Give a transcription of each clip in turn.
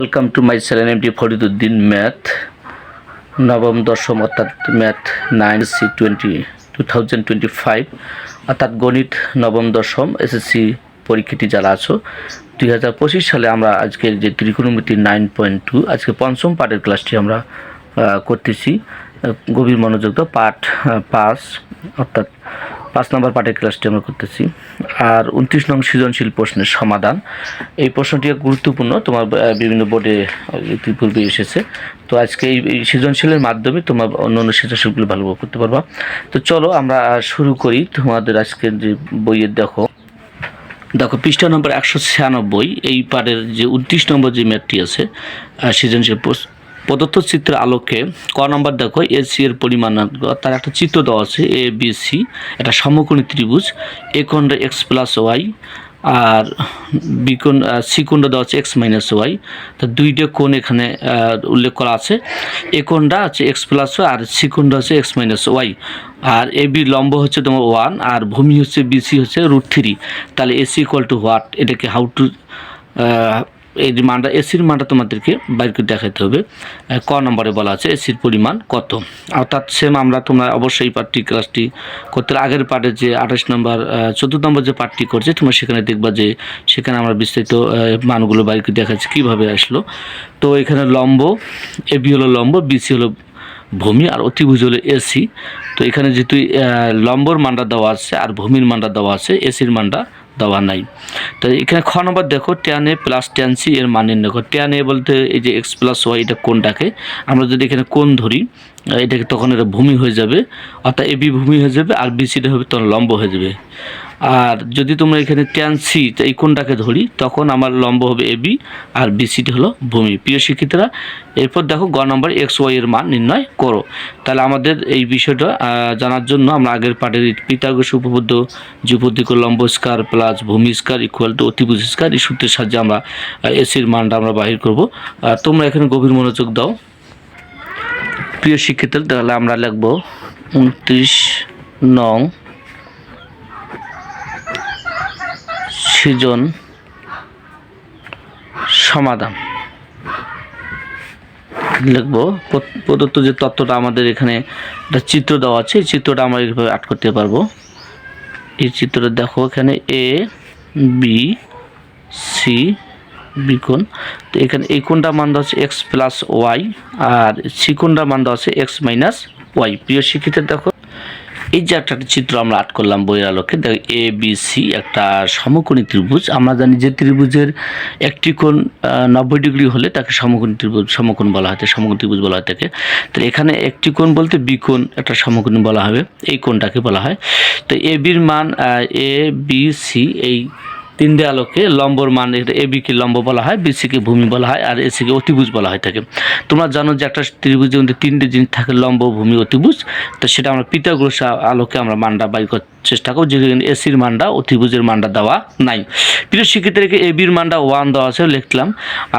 Welcome to my channel MT Fariduddin math নবম দশম অর্থাৎ math nine C twenty two thousand twenty five অর্থাৎ গণিত নবম দশম এসএসসি পরীক্ষাটি যারা আছো দুই হাজার পঁচিশ সালে আমরা আজকের যে ত্রিকোণমিতি নাইন পয়েন্ট টু আজকে পঞ্চম পাঠের ক্লাসটি আমরা করতেছি। গভীর মনোযোগ পাঠ পাঁচ অর্থাৎ পাঁচ নম্বর পাঠের ক্লাসটি আমরা করতেছি। আর উনত্রিশ নং সৃজনশীল প্রশ্নের সমাধান। এই প্রশ্নটি গুরুত্বপূর্ণ, তোমার বিভিন্ন বোর্ডে ইতিপূর্বে এসেছে। তো আজকে এই সৃজনশীলের মাধ্যমে তোমার অন্য অন্য সৃজনশীলগুলো ভালোভাবে করতে পারবা। তো চলো আমরা শুরু করি তোমাদের আজকের যে বইয়ের, দেখো। দেখো, পৃষ্ঠা নম্বর একশো ছিয়ানব্বই, এই পারের যে উনত্রিশ নম্বর যে ম্যাথটি আছে সৃজনশীল প্রদত্ত চিত্রের আলোকে ক নম্বর দেখো এ সি এর পরিমাণ তার একটা চিত্র দেওয়া আছে এ বি সি এটা সমকোণী ত্রিভুজ এ কোণটা এক্স প্লাস ওয়াই আর বিকোণ সি কোণটা দেওয়া আছে এক্স মাইনাস ওয়াই তা দুইটা কোণ এখানে উল্লেখ করা আছে এ কোণটা আছে এক্স প্লাস ওয়াই আর সি কোণটা হচ্ছে এক্স মাইনাস ওয়াই আর এ বি লম্ব হচ্ছে তোমার ওয়ান আর ভূমি হচ্ছে বিসি হচ্ছে রুট থ্রি তাহলে এসি ইকুয়াল টু হোয়াট এটাকে হাউ টু এই মানটা, এসির মানটা তোমাদেরকে বাইর করে দেখাতে হবে। ক নম্বরে বলা আছে, এসির পরিমাণ কত? অর্থাৎ সেম আমরা তোমরা অবশ্যই পার্টি ক্লাসটি করতে আগের পার্টে যে আঠাশ নম্বর চতুর্থ নম্বর যে পার্টটি করছে, তোমরা সেখানে দেখবা যে সেখানে আমরা বিস্তারিত মানগুলো বাইর করে দেখাচ্ছি কীভাবে আসলো। তো এখানে লম্ব এবি হলো লম্ব বিসি হলো ভূমি, আর অতিভুজ হলো এসি তো এখানে যেহেতু লম্বর মানটা দেওয়া আছে আর ভূমির মানটা দেওয়া আছে এসির মানটা দেওয়া নাই। তো এখানে খ নম্বর দেখো tan A plus tan C এর মান নির্ণয় করো। ট্যান এ বলতে এই যে এক্স প্লাস ওয়াই এটা কোনটাকে? আমরা যদি এখানে কোন ধরি, এটাকে তখন এটা ভূমি হয়ে যাবে, অর্থাৎ এ বি ভূমি হয়ে যাবে, আর বিসিটা হবে তখন লম্ব হয়ে যাবে। আর যদি তোমরা এখানে ট্যান সি এই কোনটাকে ধরি, তখন আমার লম্ব হবে এ বি আর বিসিটি হলো ভূমি। প্রিয় শিক্ষিতরা, এরপর দেখো গ নম্বর এক্স ওয়াই এর মান নির্ণয় করো। তাহলে আমাদের এই বিষয়টা জানার জন্য আমরা আগের পাঠের পিতাগস উপবদ্ধ যে উপদিক লম্ব স্কার প্লাস ভূমি স্কার ইকুয়াল টু অতিভুজ স্কার, এই সূত্রের সাহায্যে আমরা এসির মানটা আমরা বাহির করব। আর তোমরা এখানে গভীর মনোযোগ দাও। প্রিয় শিক্ষিত তাহলে আমরা লিখব উনত্রিশ নং সৃজন সমাধান। লিখব প্রদত্ত যে তত্ত্বটা আমাদের এখানে একটা চিত্র দেওয়া আছে, এই চিত্রটা আমরা এইভাবে আট করতে পারব। এই চিত্রটা দেখো এখানে এ বি সি বি কোণ। তো এখানে এই কোণটার মান দেওয়া হচ্ছে এক্স প্লাস ওয়াই আর সি কোণটার মান দেওয়া আছে এক্স মাইনাস ওয়াই প্রিয় শিক্ষিত দেখো। এই যে একটা চিত্র আমরা আট করলাম বইয়ের আলোকে, দেখ এ বি সি একটা সমকোণী ত্রিভুজ। আমরা জানি যে ত্রিভুজের একটি কোণ নব্বই ডিগ্রি হলে তাকে সমকোণী ত্রিভুজ, সমকোণ বলা হয় সমকোণ ত্রিভুজ বলা হয় তাকে। তো এখানে একটি কোণ বলতে বি কোণ, একটা সমকোণী বলা হবে, এই কোণটাকে বলা হয়। তো এ বির মান এ বি সি এই তিন আলোকে লম্বর মান এ বিকে লম্ব বলা হয় বিসিকে ভূমি বলা হয়, আর এসিকে অতিভুজ বলা হয় থাকে তোমরা জানো যে একটা ত্রিভুজের মধ্যে তিনটে জিনিস থাকে, লম্ব, ভূমি, অতিভুজ। তো সেটা আমরা পিতাগ্রস আলোকে আমরা মানটা বাইর করার চেষ্টা করব, যেখানে এসির মানটা অতিভুজের মানটা দেওয়া নাই। প্রিয় শিক্ষিতদেরকে এ বির মানটা ওয়ান দেওয়া আছে, লিখলাম।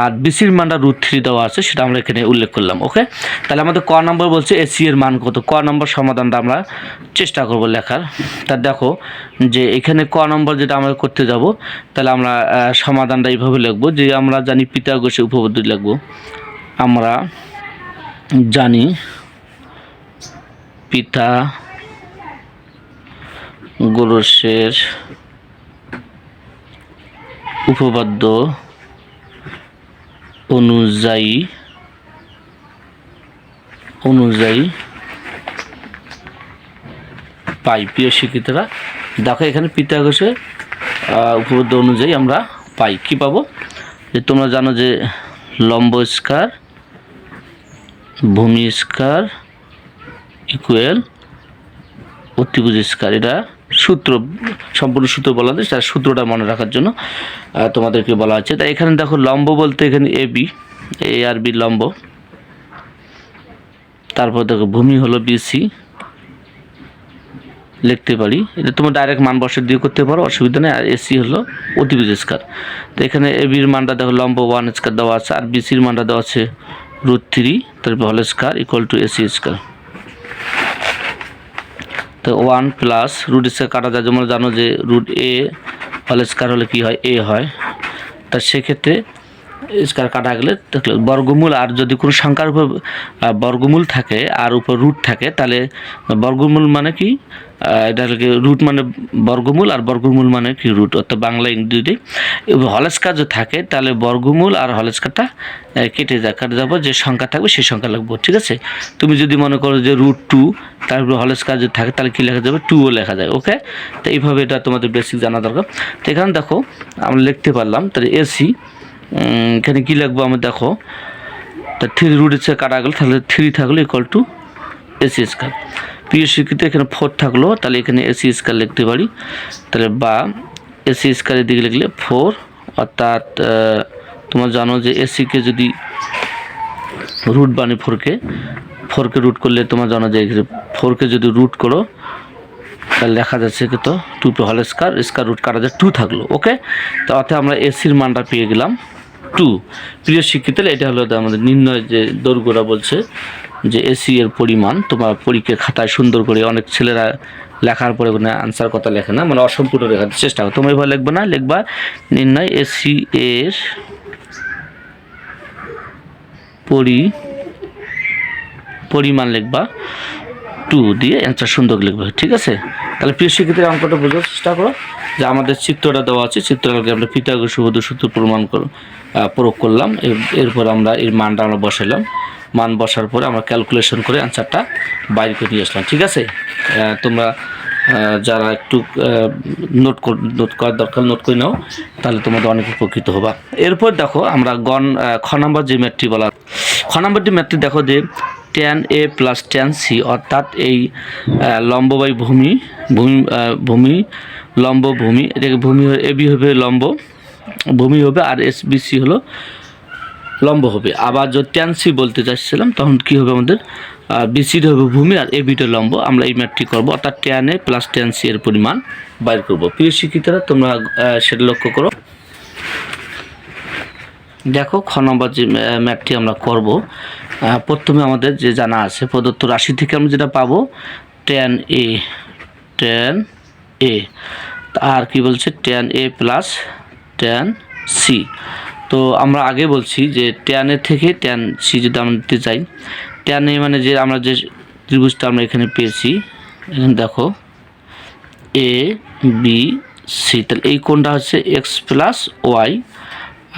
আর বিসির মানটা রুট থ্রি দেওয়া আছে, সেটা আমরা এখানে উল্লেখ করলাম ওকে তাহলে আমাদের ক নম্বর বলছে এসি এর মান কত? ক নম্বর সমাধানটা আমরা চেষ্টা করব লেখার। তা দেখো যে এখানে ক নম্বর যেটা আমরা করতে যাব তাহলে আমরা সমাধানটা এইভাবে লিখব যে আমরা জানি পিতাগোষে উপপদ্ধতি লিখব। আমরা জানি পিতা গোরসের উপপাদ্য অনুযায়ী অনুযায়ী পাই। প্রিয় শিক্ষিতরা, দেখো এখানে পিতা পিতাগোষের উপপাদ্য অনুযায়ী আমরা পাই। কি পাবো? যে তোমরা জানো যে লম্ব স্কার, ভূমি স্কার ইকুয়াল অতিভুজ স্কার। এটা সূত্র, সম্পূর্ণ সূত্র বলা হচ্ছে তার সূত্রটা মনে রাখার জন্য তোমাদেরকে বলা হচ্ছে তাই এখানে দেখো, লম্ব বলতে এখানে A B A R B লম্ব। তারপর দেখো, ভূমি হলো বিসি লিখতে পারি। এটা তোমার ডাইরেক্ট মান বসে দিয়ে করতে পারো, অসুবিধা নেই। আর এসি হলো অতিভুজ স্কার তো এখানে এ বির মানটা দেখো, লম্ব ওয়ান স্কার দেওয়া আছে, আর বিসির মানটা দেওয়া আছে রুট থ্রি তারপর হল square equal to AC square তো ওয়ান প্লাস রুট স্কোয়ার কাটা যায়। যেমন জানো যে রুট এ হল স্কোয়ার হলে কী হয়? এ হয়। তা সেক্ষেত্রে স্কোয়ার কাটা গেলে দেখলে বর্গমূল, আর যদি কোনো সংখ্যার উপর বর্গমূল থাকে, আর উপর রুট থাকে, তাহলে বর্গমূল মানে কি? এটা রুট মানে বর্গমূল আর বর্গমূল মানে কি রুট অর্থাৎ বাংলা ইংরেজি হলেস্কার যদি থাকে, তাহলে বর্গমূল আর হলেস্কারটা কেটে যায়। কাটে যাব যে সংখ্যা থাকবে, সেই সংখ্যা লাগবে। ঠিক আছে? তুমি যদি মনে করো যে রুট টু তারপরে হলেস্কার যদি থাকে, তাহলে কী লেখা যাবে? টুও লেখা যায়। ওকে তো এইভাবে এটা তোমাদের বেসিক জানা দরকার। তো এখানে দেখো, আমরা লিখতে পারলাম, তাহলে এসি এখানে কী লাগবো আমরা দেখো, তা থ্রি রুট হচ্ছে কাটা গেল, তাহলে থ্রি থাকল ইকুয়াল টু এসি স্কোয়ার প্রিয় শিক্ষিত এখানে ফোর থাকল, তাহলে এখানে এসি স্কার লিখতে পারি। তাহলে বা এসি স্কারের দিকে লিখলে ফোর অর্থাৎ তোমরা জানো যে এসিকে যদি রুট বানি ফোরকে ফোরকে রুট করলে তোমার জানো যে ফোরকে যদি রুট করো, তাহলে দেখা যাচ্ছে কি তো টু টু হল স্কার স্কার রুট কাটা যায় টু থাকল ওকে তো অর্থাৎ আমরা এসির মানটা পেয়ে গেলাম টু প্রিয় শিক্ষিত এটা হলো আমাদের নির্ণয় যে দৈর্ঘ্যটা বলছে। যে এসি এর পরিমাণ তোমার পরীক্ষার খাতায় সুন্দর করে অনেক ছেলেরা লেখার পরে কোনো আনসার কথা লেখে না মানে অসম্পূর্ণ লেখার চেষ্টা করো। তোমরা এবার লিখবে না, লিখবা নির্ণয় এসি এর পরি, পরিমাণ লিখবা টু দিয়ে অ্যান্সার সুন্দর লিখবে, ঠিক আছে? তাহলে প্রিয় শিক্ষিতের অঙ্কটা বোঝার চেষ্টা করো যে আমাদের চিত্রটা দেওয়া আছে, চিত্রটাকে আমরা পিতাগর সুবোধ সূত্র প্রমাণ কর। প্রয়োগ করলাম। এর- এরপর আমরা এর মানটা আমরা বসাইলাম। মান বসার পরে আমরা ক্যালকুলেশন করে অ্যান্সারটা বাইর করে নিয়ে আসলাম ঠিক আছে? তোমরা যারা একটু নোট নোট করার দরকার নোট করে নাও তাহলে তোমাদের অনেক উপকৃত হবা। এরপর দেখো আমরা গণ খ নম্বর যে ম্যাটটি বলা খ যে ম্যাটটি দেখো যে tan A plus tan C অর্থাৎ এই আহ, লম্ব বাই ভূমি ভূমি ভূমি লম্ব ভূমি এটাকে ভূমি এ বি হবে লম্ব ভূমি হবে আর এস বি সি হলো লম্ব হবে। আবার যদি ট্যান সি বলতে চাচ্ছিলাম তখন কি হবে আমাদের? বিসিটা হবে ভূমি আর এ বিটা লম্ব। আমরা এই ম্যাটটি করব। অর্থাৎ tan A plus tan C এর পরিমাণ বাইর করব। প্রিয় শিক্ষিতরা তোমরা সেটা লক্ষ্য করো। দেখো, খ নম্বর যে ম্যাপটি আমরা করব প্রথমে আমাদের যে জানা আছে, প্রদত্ত রাশি থেকে আমরা যেটা পাবো টেন এ টেন এ আর কি বলছে? Tan A plus tan C তো আমরা আগে বলছি যে টেন এ থেকে টেন সি যদি আমরা নিতে চাই এ মানে যে আমরা যে ত্রিভুজটা আমরা এখানে পেয়েছি, এখানে দেখো এ বি সি তাহলে এই কোণটা হচ্ছে এক্স প্লাস ওয়াই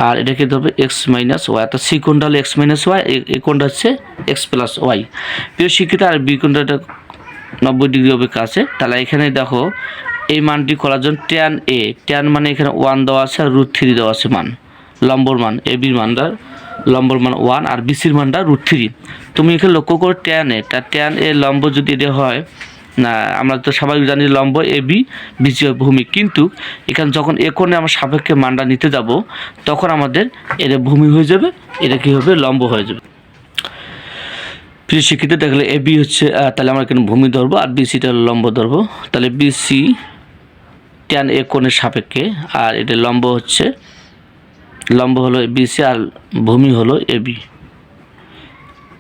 আর এটাকে ধরবে এক্স মাইনাস ওয়াই অর্থাৎ সি কোণটা হলো এক্স মাইনাস ওয়াই এই কোণটা হচ্ছে এক্স প্লাস ওয়াই প্রিয় শিক্ষিত, আর বি কোণটা নব্বই ডিগ্রি হবে কাছে তাহলে এখানে দেখো এই মানটি করার জন্য ট্যান এ ট্যান মানে এখানে ওয়ান দেওয়া আছে আর রুট থ্রি দেওয়া আছে মান, লম্বর মান এ বির মানটা লম্বর মান ওয়ান আর বিসির মানটা রুট থ্রি তুমি এখানে লক্ষ্য করো ট্যান এ তা ট্যান এ লম্ব যদি এটা হয়, না, আমরা তো সবাই জানি লম্ব এ বি বিসি ভূমি। কিন্তু এখানে যখন এ কোণে আমরা সাপেক্ষে মানটা নিতে যাব, তখন আমাদের এটা ভূমি হয়ে যাবে, এটা কী হবে? লম্ব হয়ে যাবে। প্রিয় শিক্ষিত, দেখলে এ বি হচ্ছে তাহলে আমরা এখানে ভূমি ধরবো আর বিসিটা লম্ব ধরবো। তাহলে বিসি ট্যান এ কোণের সাপেক্ষে, আর এটা লম্ব হচ্ছে, লম্ব হলো বিসি আর ভূমি হলো এ বি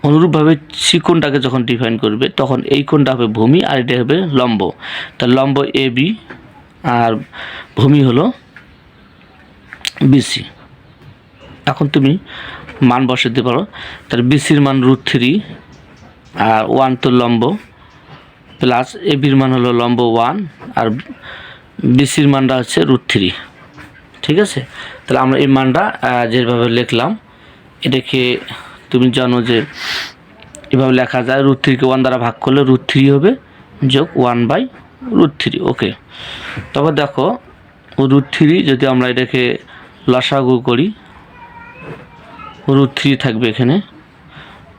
অনুরূপভাবে সি কোণটাকে যখন ডিফাইন করবে, তখন এই কোণটা হবে ভূমি আর এটা হবে লম্ব। তা লম্ব এ বি আর ভূমি হলো বিসি এখন তুমি মান বসাতে পারো। তার বিসির মান রুট থ্রি আর ওয়ান তো লম্ব প্লাস এ বির মান হলো লম্ব ওয়ান আর বিসির মানটা হচ্ছে রুট থ্রি ঠিক আছে? তাহলে আমরা এই মানটা যেভাবে লিখলাম, এটাকে তুমি জানো যে এভাবে লেখা যায় রুট থ্রিকে ওয়ান দ্বারা ভাগ করলে রুট থ্রি হবে যোগ one by root three okay তবে দেখো রুট থ্রি যদি আমরা এটাকে লসাগু করি রুট থ্রি থাকবে এখানে।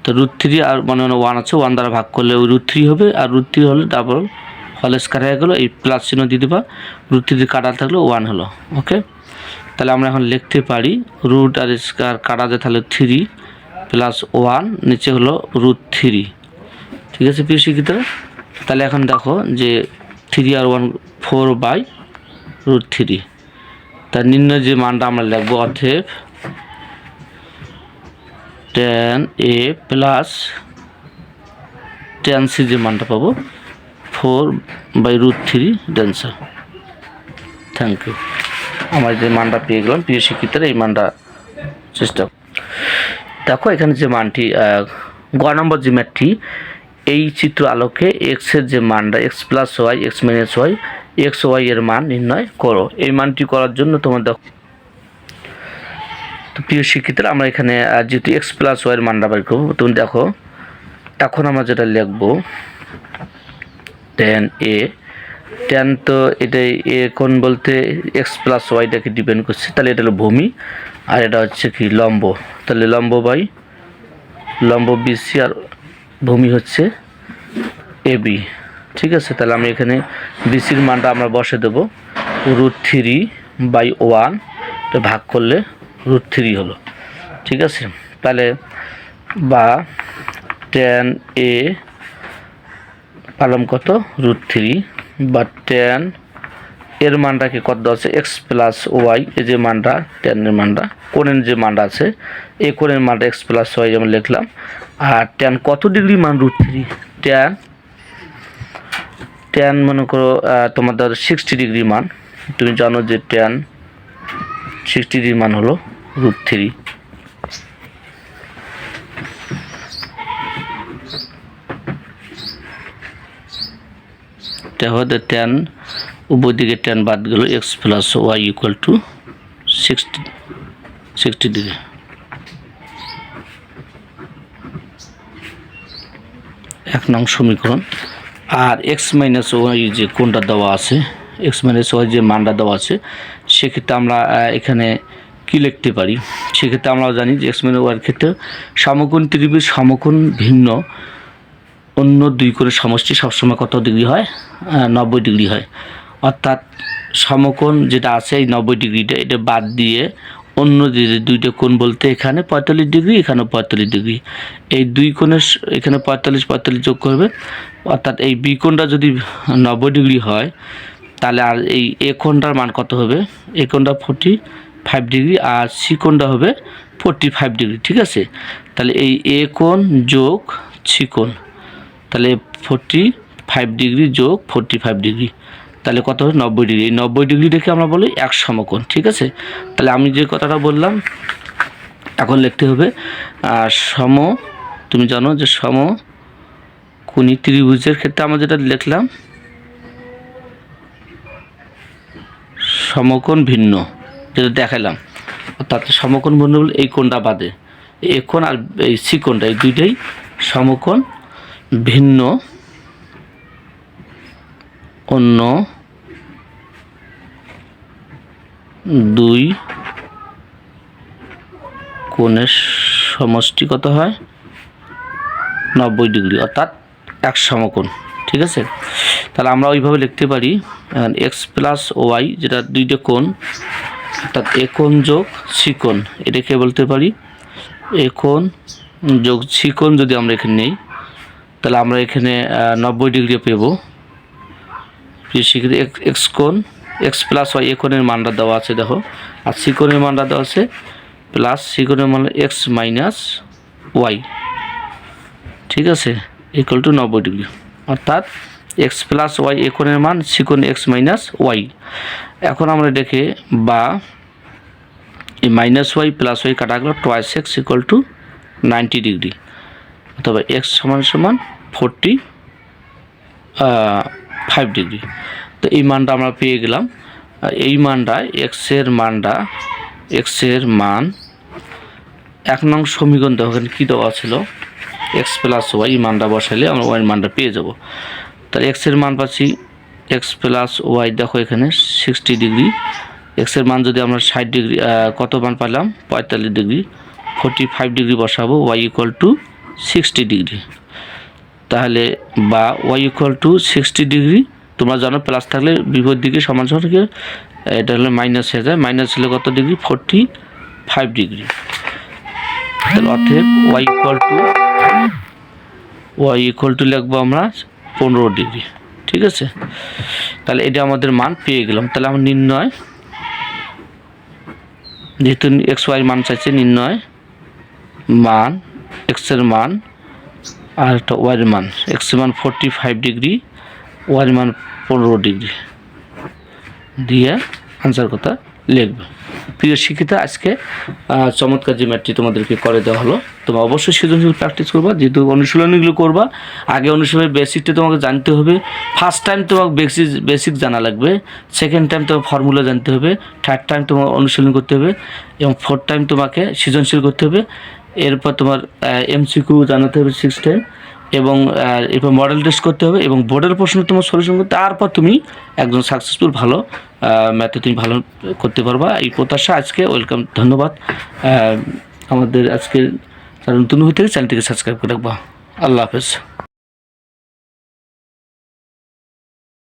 তো রুট থ্রি আর মানে ওয়ান আছে ওয়ান দ্বারা ভাগ করলে রুট থ্রি হবে, আর রুট থ্রি হলে ডাবল হলে স্কার হয়ে গেলো, এই প্লাস চিহ্ন দিয়ে দিবা। রুট থ্রি কাটা থাকলে ওয়ান হলো ওকে তাহলে আমরা এখন লিখতে পারি রুট আর স্কার কাটা যায় তাহলে থ্রি প্লাস ওয়ান নিচে হলো রুট থ্রি ঠিক আছে, প্রিয় শিক্ষিতরা? তাহলে এখন দেখো যে three R one four by root three তার নিম্ন যে মানটা আমরা লিখব অর্থের tan A plus tan C যে মানটা পাবো ফোর বাই রুট থ্রি ডেন্সার থ্যাংক ইউ আমার যে মানটা পেয়ে গেলাম, প্রিয় শিক্ষিতরা, এই মানটা চেষ্টা দেখো, এখানে যে মানটি গ নম্বর যে ম্যাথটি এই চিত্র আলোকে এক্সের যে মানটা x plus y x minus y x y এর মান নির্ণয় করো। এই মানটি করার জন্য তোমার দেখো। তো প্রিয় শিক্ষিতরা, আমরা এখানে যেহেতু এক্স প্লাস ওয়াইয়ের মানটা বের করব, তুমি দেখো এখন আমরা যেটা লিখব টেন এ টেন তো এটাই এ কোন বলতে এক্স প্লাস ওয়াইটাকে ডিপেন্ড করছে, তাহলে এটা হলো ভূমি, আর এটা হচ্ছে কি লম্ব, তাহলে লম্ব বাই লম্ব বিসি আর ভূমি হচ্ছে এ বি ঠিক আছে? তাহলে আমি এখানে বিসির মানটা আমরা বসে দেবো রুট থ্রি বাই ওয়ান ভাগ করলে রুট থ্রি হলো, ঠিক আছে? তাহলে বা টেন এ পালম কত? রুট থ্রি বা টেন এর মানটাকে কত আছে? এক্স প্লাস ওয়াই এই যে মানটা টেনের মানটা কোণের যে মানটা আছে এই কোণের মানটা এক্স প্লাস ওয়াই যেমন লিখলাম। আর টেন কত ডিগ্রি মান রুট থ্রি টেন টেন মনে করো আহ, তোমাদের সিক্সটি ডিগ্রি মান। তুমি জানো যে টেন সিক্সটি ডিগ্রি মান হলো রুট থ্রি তাহলে টেন উপর দিকে টেন বাদ গেল x plus y equal to sixty sixty degree এক নং সমীকরণ। আর এক্স মাইনাস ওয়াই যে কোনটা দেওয়া আছে এক্স মাইনাস ওয়াই যে মানটা দেওয়া আছে, সেক্ষেত্রে আমরা এখানে কি লিখতে পারি? সেক্ষেত্রে আমরা জানি যে এক্স মাইনাস ওয়াইয়ের ক্ষেত্রে সমকোণ ত্রিভুজ সমকোণ ভিন্ন। অন্য দুই করে সমষ্টি সবসময় কত ডিগ্রি হয়? নব্বই ডিগ্রি হয়। অর্থাৎ সমকোণ যেটা আছে এই নব্বই ডিগ্রিটা, এটা বাদ দিয়ে অন্য যে দুইটা কোণ বলতে এখানে পঁয়তাল্লিশ ডিগ্রি এখানে পঁয়তাল্লিশ ডিগ্রি। এই দুই কোণের এখানে পঁয়তাল্লিশ পঁয়তাল্লিশ যোগ করবে। অর্থাৎ এই বি কোণটা যদি নব্বই ডিগ্রি হয়, তাহলে আর এই এ কোণটার মান কত হবে? এ কোণটা ফোর্টি ফাইভ ডিগ্রি, আর সি কোণটা হবে ফোর্টি ফাইভ ডিগ্রি, ঠিক আছে? তাহলে এই এ কোণ যোগ সি কোণ। তাহলে ফোরটি ফাইভ ডিগ্রি যোগ ফোরটি ফাইভ ডিগ্রি তাহলে কত হবে? নব্বই ডিগ্রি এই নব্বই ডিগ্রি দেখে আমরা বলি এক সমকোণ, ঠিক আছে? তাহলে আমি যে কথাটা বললাম, এখন লিখতে হবে আর সম, তুমি জানো যে সম কোনি ত্রিভুজের ক্ষেত্রে আমরা যেটা লিখলাম, সমকোণ ভিন্ন, যেটা দেখালাম। অর্থাৎ সমকোণ ভিন্ন বলে এই কোণটা বাদে, এই কোণ আর এই সি কোণটা, এই দুইটাই সমকোণ ভিন্ন, অন্য, দুই কোণের সমষ্টি কত হয় নব্বই ডিগ্রি, অর্থাৎ এক সমকোণ, ঠিক আছে? তাহলে আমরা ওইভাবে লিখতে পারি এক্স প্লাস ওয়াই যেটা দুইটা কোণ, অর্থাৎ এ কোণ যোগ সি কোণ, এটাকে বলতে পারি, এ কোণ যোগ সি কোণ যদি আমরা এখানে নেই তাহলে আমরা এখানে নব্বই ডিগ্রি পেব। সেক্ষেত্রে এক্স কোণ, এক্স প্লাস ওয়াই, এ কোণের মানটা দেওয়া আছে, দেখো। আর সি কোণের মানটা দেওয়া আছে, প্লাস সি কোণের মান এক্স মাইনাস ওয়াই। ঠিক আছে? ইকুয়াল টু নব্বই ডিগ্রি। অর্থাৎ এক্স প্লাস ওয়াই, এ কোণের মান, সি কোণ এক্স মাইনাস ওয়াই। এখন আমরা দেখে বা এই মাইনাস ওয়াই, প্লাস ওয়াই কাটা গেল twice x equal to ninety degree. অথবা এক্স সমান সমান ফোরটি ফাইভ ডিগ্রি তো এই মানটা আমরা পেয়ে গেলাম। এই মানটা এক্সের মানটা এক্সের মান, এক নং সমীকরণ দেখো এখানে কী দেওয়া ছিল? এক্স প্লাস ওয়াই মানটা বসালে আমরা ওয়াই মানটা পেয়ে যাব। তাহলে এক্সের মান পাচ্ছি এক্স প্লাস ওয়াই দেখো এখানে সিক্সটি ডিগ্রি এক্সের মান যদি আমরা ষাট ডিগ্রি কত মান পেলাম? পঁয়তাল্লিশ ডিগ্রি ফোর্টি ফাইভ ডিগ্রি বসাবো y equal to sixty degree তাহলে বা y equal to sixty degree তোমরা জানো প্লাস থাকলে বিপরীত দিকে সমান সমান থেকে, এটা হলে মাইনাস হয়ে যায়। মাইনাস হলে কত ডিগ্রি ফোরটি ফাইভ ডিগ্রি তাহলে অতএব y equal to y equal to লিখব আমরা পনেরো ডিগ্রি ঠিক আছে? তাহলে এটা আমাদের মান পেয়ে গেলাম। তাহলে আমরা নির্ণয়, যেহেতু এক্স ওয়াই মান চাইছে, নির্ণয় মান এক্সের মান আর একটা ওয়াইয়ের মান। এক্সের মান ফোরটি ফাইভ ডিগ্রি ওয়াইয়ের মান পনেরো ডিগ্রি দিয়ে আনসার কথা লিখবে। প্রিয় শিক্ষিতা, আজকে চমৎকার যে ম্যাটটি তোমাদেরকে করে দেওয়া হলো, তোমরা অবশ্যই সৃজনশীল প্র্যাকটিস করবা, যেহেতু অনুশীলনীগুলো করবা, আগে অনুশীলনের বেসিকটা তোমাকে জানতে হবে। ফার্স্ট টাইম তোমাকে বেসিক বেসিক জানা লাগবে সেকেন্ড টাইম তোমার ফর্মুলা জানতে হবে থার্ড টাইম তোমার অনুশীলন করতে হবে, এবং ফোর্থ টাইম তোমাকে সৃজনশীল করতে হবে। এরপর তোমার এমসিকিউ জানাতে হবে সিক্স টাইম এবং এরপর মডেল টেস্ট করতে হবে, এবং বোর্ডের প্রশ্ন তোমার সলিউশন করতে, তারপর তুমি একজন সাকসেসফুল ভালো ম্যাথে তুমি ভালো করতে পারবা। এই প্রত্যাশা, আজকে ওয়েলকাম ধন্যবাদ। আমাদের আজকে নতুন হয়ে থেকে চ্যানেলটিকে সাবস্ক্রাইব করে রাখবা। আল্লাহ হাফেজ।